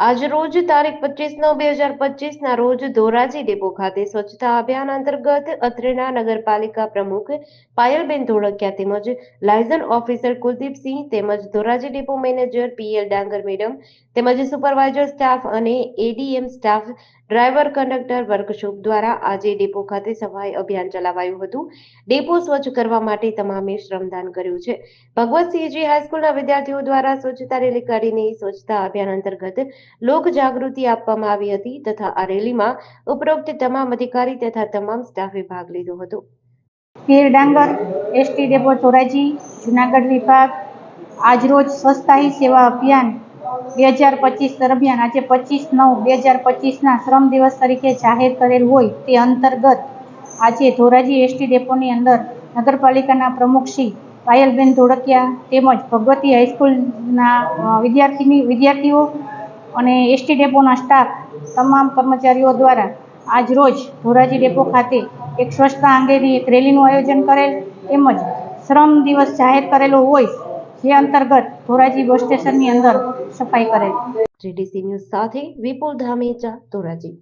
આજ રોજ તારીખ પચીસ નવ બે હજાર પચીસના રોજ ધોરાજી ડેપો ખાતે સ્વચ્છતા અભિયાન અંતર્ગત અત્રેના નગરપાલિકા પ્રમુખ પાયલબેન ધોળકિયા તેમજ લાયઝન ઓફિસર કુલદીપસિંહ તેમજ Dhoraji depot manager PL Dangar madam તેમજ સુપરવાઇઝર સ્ટાફ અને ADM staff driver conductor workshop દ્વારા આજે ડેપો ખાતે સફાઈ અભિયાન ચલાવાયું હતું. ડેપો સ્વચ્છ કરવા માટે તમામે શ્રમદાન કર્યું છે. ભગવતસિંહજી હાઈસ્કૂલના વિદ્યાર્થીઓ દ્વારા સ્વચ્છતા રેલી કાઢીને સ્વચ્છતા અભિયાન અંતર્ગત લોક જાગૃતિ આપવામાં આવી હતી તથા આ રેલીમાં ઉપરોક્ત તમામ અધિકારી તથા તમામ સ્ટાફે ભાગ લીધો હતો. પીર ડાંગર, એસટી ડેપો ધોરાજી જુનાગઢ વિભાગ, આજરોજ સ્વચ્છતા સેવા અભિયાન બે હજાર પચીસ દરમિયાન આજે પચીસ નવ બે હજાર પચીસના શ્રમ દિવસ તરીકે જાહેર કરેલ હોય તે અંતર્ગત આજે ધોરાજી એસટી ડેપોની અંદર નગરપાલિકાના પ્રમુખ શ્રી પાયલબેન ધોળકિયા તેમજ ભગવતી હાઈસ્કૂલના વિદ્યાર્થીની વિદ્યાર્થીઓ અને એસટી ડેપોના સ્ટાફ તમામ કર્મચારીઓ દ્વારા આજ રોજ ધોરાજી ડેપો ખાતે એક સ્વચ્છતા અંગેની એક રેલીનું આયોજન કરેલ. તેમજ શ્રમ દિવસ જાહેર કરેલો હોય જે અંતર્ગત ધોરાજી બસ સ્ટેશનની અંદર સફાઈ કરેલ. જીડીસી ન્યૂઝ સાથે વિપુલ ધામેચા ધોરાજી.